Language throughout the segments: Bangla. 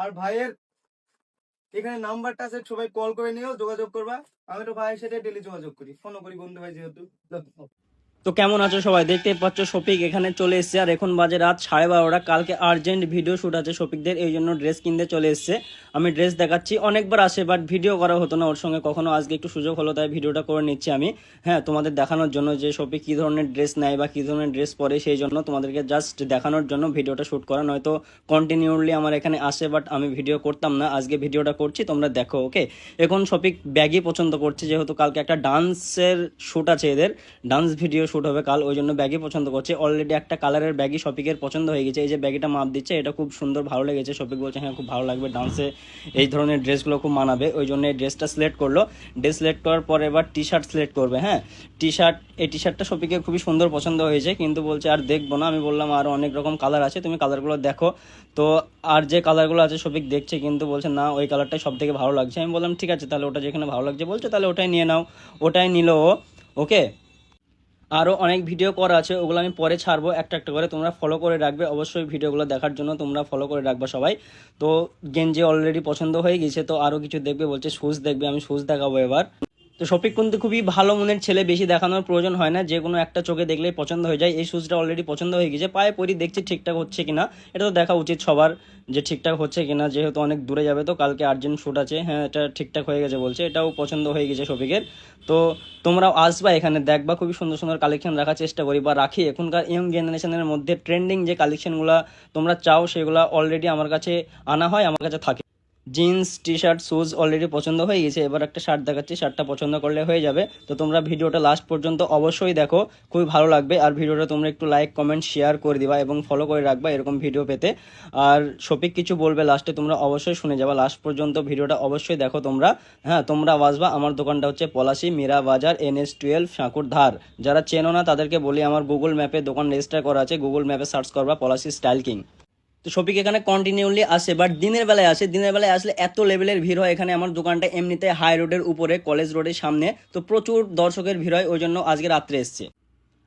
আর ভাইয়ের এখানে নাম্বারটা আছে, সবাই কল করে নিও, যোগাযোগ করবা। আমি তো ভাইয়ের সাথে ডেলি যোগাযোগ করি। ফোনও করি বন্ধু ভাই যেহেতু। তো কেমন আছো সবাই? দেখতে পাচ্ছ শফিক এখানে চলে এসেছে। আর এখন বাজে রাত সাড়ে বারোটা। কালকে আর্জেন্ট ভিডিও শ্যুট আছে শফিকদের, এই জন্য ড্রেস কিনতে চলে এসছে। আমি ড্রেস দেখাচ্ছি। অনেকবার আসে বাট ভিডিও করা হতো না ওর সঙ্গে। কখনো আজকে একটু সুযোগ হলো, তাই ভিডিওটা করে নিচ্ছি আমি। হ্যাঁ তোমাদের দেখানোর জন্য যে শফিক কী ধরনের ড্রেস নেয় বা কী ধরনের ড্রেস পরে, সেই জন্য তোমাদেরকে জাস্ট দেখানোর জন্য ভিডিওটা শ্যুট করা। নয়তো কন্টিনিউলি আমার এখানে আসে বাট আমি ভিডিও করতাম না। আজকে ভিডিওটা করছি, তোমরা দেখো ওকে এখন শফিক ব্যাগই পছন্দ করছে, যেহেতু কালকে একটা ডান্সের শ্যুট আছে এদের। ডান্স ভিডিও শ্যুট হবে কাল, ওই জন্য ব্যাগই পছন্দ করছে। অলরেডি একটা কালারের ব্যাগই শপিকের পছন্দ হয়ে গেছে। এই যে ব্যাগটা মাপ দিচ্ছে, এটা খুব সুন্দর ভালো লেগেছে। শপিক বলছে হ্যাঁ খুব ভালো লাগবে ডান্সে এই ধরনের ড্রেসগুলো খুব মানাবে। ওই জন্য এই ড্রেসটা সিলেক্ট করল। ড্রেস সিলেক্ট করার পরে এবার টি শার্ট সিলেক্ট করবে হ্যাঁ? টি শার্ট এই টি শার্টটা শপিকের খুবই সুন্দর পছন্দ হয়েছে। কিন্তু বলছে, আর দেখব না। আমি বললাম আরও অনেক রকম কালার আছে, তুমি কালারগুলো দেখো। তো আর যে কালারগুলো আছে শফিক দেখছে, কিন্তু বলছে, না, ওই কালারটাই সব থেকে ভালো লাগছে। আমি বললাম, ঠিক আছে, তাহলে ওটা যেখানে ভালো লাগছে বলছে, তাহলে ওটাই নিয়ে নাও। ওটাই নিল ওকে? আরও অনেক ভিডিও করা আছে, ওগুলো আমি পরে ছাড়বো একটা একটা করে। তোমরা ফলো করে রাখবে, অবশ্যই ভিডিওগুলো দেখার জন্য তোমরা ফলো করে রাখবে সবাই। তো গেঞ্জি অলরেডি পছন্দ হয়ে গেছে, তো আরও কিছু দেখবে, বলছে শুজ দেখবে, আমি শুজ দেখাবো এবার। তো শফিক কিন্তু খুবই ভালো মনের ছেলে, বেশি দেখানোর প্রয়োজন হয় না। যে কোনো একটা চোখে দেখলেই পছন্দ হয়ে যায়। এই শুজটা অলরেডি পছন্দ হয়ে গেছে। পায়ে পরি দেখছি ঠিকঠাক হচ্ছে কিনা। এটা তো দেখা উচিত সবার যে ঠিকঠাক হচ্ছে কিনা। যেহেতু অনেক দূরে যাবে তো, কালকে আর্জেন্ট শ্যুট আছে। হ্যাঁ এটা ঠিকঠাক হয়ে গেছে বলছে। এটাও পছন্দ হয়ে গেছে শফিকের। তো তোমরাও আসবা এখানে, দেখবা খুবই সুন্দর সুন্দর কালেকশন রাখার চেষ্টা করি। বা রাখি এখনকার ইয়ং জেনারেশনের মধ্যে ট্রেন্ডিং যে কালেকশনগুলো তোমরা চাও, সেগুলো অলরেডি আমার কাছে আনা হয়, আমার কাছে থাকে। Jeans T shirt shoes already পছন্দ হয়ে গেছে। এবার একটা শার্ট দেখাচ্ছি, শার্টটা পছন্দ করলে হয়ে যাবে। তো তোমরা ভিডিওটা লাস্ট পর্যন্ত অবশ্যই দেখো, খুবই ভালো লাগবে। আর ভিডিওটা তোমরা একটু লাইক কমেন্ট শেয়ার করে দিবা এবং ফলো করে রাখবা এরকম ভিডিও পেতে। আর শফিক কিছু বলবে লাস্টে তোমরা অবশ্যই শুনে যাবা। লাস্ট পর্যন্ত ভিডিওটা অবশ্যই দেখো তোমরা। হ্যাঁ তোমরা আসবা আমার দোকানটা হচ্ছে পলাশি, মীরা বাজার এন এস টুয়েলভ সাঁকুর ধার। যারা চেনো না, তাদেরকে বলি, আমার গুগল ম্যাপে দোকান রেজিস্টার করা আছে। গুগল ম্যাপে সার্চ করবা, পলাশি স্টাইল কিং তো শফিক এখানে কন্টিনিউলি আসে বাট দিনের বেলায় আসে। দিনের বেলায় আসলে এত লেভেলের ভিড় হয়, এখানে আমার দোকানটা এমনিতে হাই রোডের উপরে কলেজ রোডের সামনে। তো প্রচুর দর্শকের ভিড় হয়, ওই জন্য আজকে রাত্রে এসছে।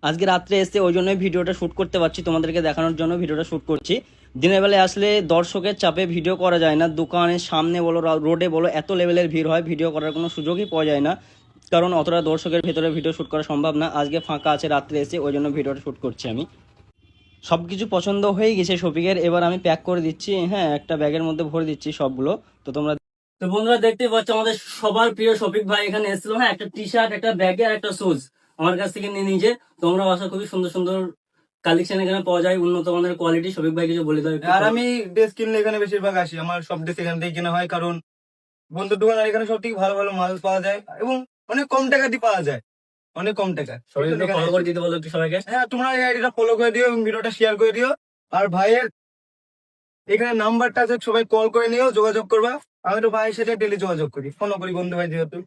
আজকে রাত্রে এসছে, ওই জন্যই ভিডিওটা শ্যুট করতে পারছি, তোমাদেরকে দেখানোর জন্য ভিডিওটা শ্যুট করছি। দিনের বেলায় আসলে দর্শকের চাপে ভিডিও করা যায় না, দোকানের সামনে বলো রোডে বলো, এত লেভেলের ভিড় হয় ভিডিও করার কোনো সুযোগই পাওয়া যায় না। কারণ অতটা দর্শকের ভেতরে ভিডিও শ্যুট করা সম্ভব না। আজকে ফাঁকা আছে, রাত্রে এসে ওই জন্য ভিডিওটা শ্যুট করছি আমি। সব কিছু পছন্দ হয়ে গেছে শফিকের। এবার আমি প্যাক করে দিচ্ছি। হ্যাঁ একটা ব্যাগের মধ্যে ভরে দিচ্ছি সবগুলো। তো তোমরা তো বন্ধুরা দেখতে পাচ্ছ আমাদের সবার প্রিয় শফিক ভাই এখানে এসেছিল। হ্যাঁ একটা টি শার্ট একটা ব্যাগে আর একটা শুজ আমার কাছ থেকে নিয়ে নিয়েছে। তোমরা আশা খুবই সুন্দর সুন্দর কালেকশন এখানে পাওয়া যায়। উন্নত মানের কোয়ালিটি শফিক ভাই কিছু বলে দাও একটু। আর আমি ড্রেস কিনলে এখানে বেশিরভাগ আসি। আমার সব ড্রেস এখান থেকে কেনা হয়। কারণ বন্ধুর দোকান আর এখানে সব থেকে ভালো ভালো মাল পাওয়া যায় এবং অনেক কম টাকা দিয়ে পাওয়া যায়। অনেক কম টাকা। সবাই করে দিতে বলো সবাইকে। হ্যাঁ তোমরা এই আইডিটা ফলো করে দিও এবং ভিডিওটা শেয়ার করে দিও। আর ভাইয়ের এখানে নাম্বারটা আছে সবাই কল করে নিও যোগাযোগ করবা। আমি তো ভাইয়ের সাথে ডেলি যোগাযোগ করি। ফলো করি বন্ধু ভাই যেহেতু